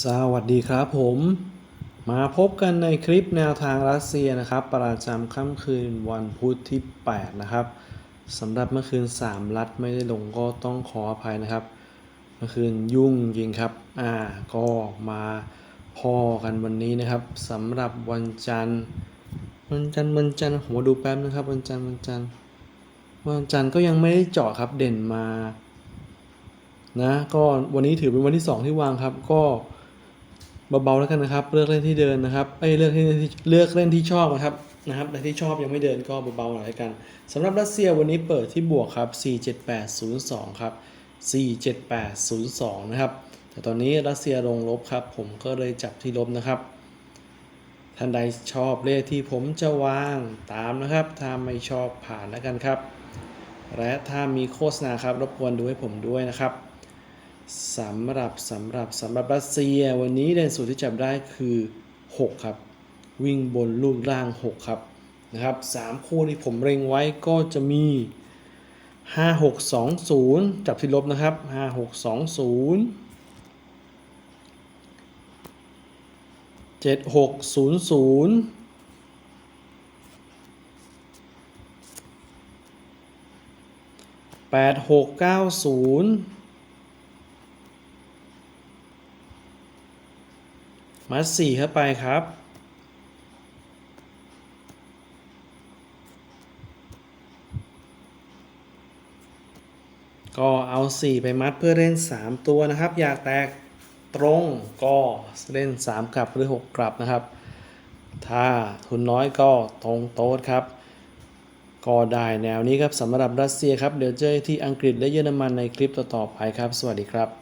สวัสดีครับผม มาพบกันในคลิปแนวทางรัสเซียนะครับ ประจำค่ำคืนวันพุธที่ 8 นะครับสำหรับเมื่อคืน 3 รัดไม่ได้ลงก็ต้องขออภัยนะครับ เมื่อคืนยุ่งจริงครับ อ่าก็มาพอกันวันนี้นะครับสำหรับวันจันทร์ วันจันทร์วันจันทร์ผมดูแป๊บนะครับ วันจันทร์วันจันทร์วันจันทร์ก็ยังไม่ได้เจาะครับเด่นมานะก็วันนี้ถือเป็นวันที่ 2 ที่วางครับก็ เบาๆแล้วกันนะครับ เลือกเล่นที่เดินนะครับเอ้เลือกที่เลือกเล่นที่ชอบนะครับนะครับแต่ที่ชอบยังไม่เดินก็เบาๆหน่อยแล้วกันสำหรับรัสเซียวันนี้เปิดที่บวกครับ 47802 ครับ 47802 นะครับ แต่ตอนนี้รัสเซียลงลบครับ ผมก็เลยจับที่ลบนะครับ ท่านใดชอบเลขที่ผมจะวางตามนะครับ ถ้าไม่ชอบผ่านแล้วกันครับ และถ้ามีโฆษณาครับรบกวนดูให้ผมด้วยนะครับ สำหรับสำหรับสำหรับรัสเซียวันนี้เดนสุดที่จับได้คือ 6 ครับ วิ่งบนลูกล่าง 6 ครับนะครับ3คู่ที่ผมเล็งไว้ก็จะมี 5 6 2 0 จับที่ลบนะครับ 5 6 2 0 7 6 0 0แปดสี่เข้าไปครับ ก็เอา 4 ไปมัดเพื่อเล่น 3 ตัวนะครับ อยากแตกตรงก็เล่น 3 กลับหรือ 6 กลับนะครับ ถ้าทุนน้อยก็ตรงโต๊ดครับ ก็ได้แนวนี้ครับสำหรับรัสเซียครับ เดี๋ยวเจอที่อังกฤษและเยอรมันในคลิปต่อๆไปครับ สวัสดีครับ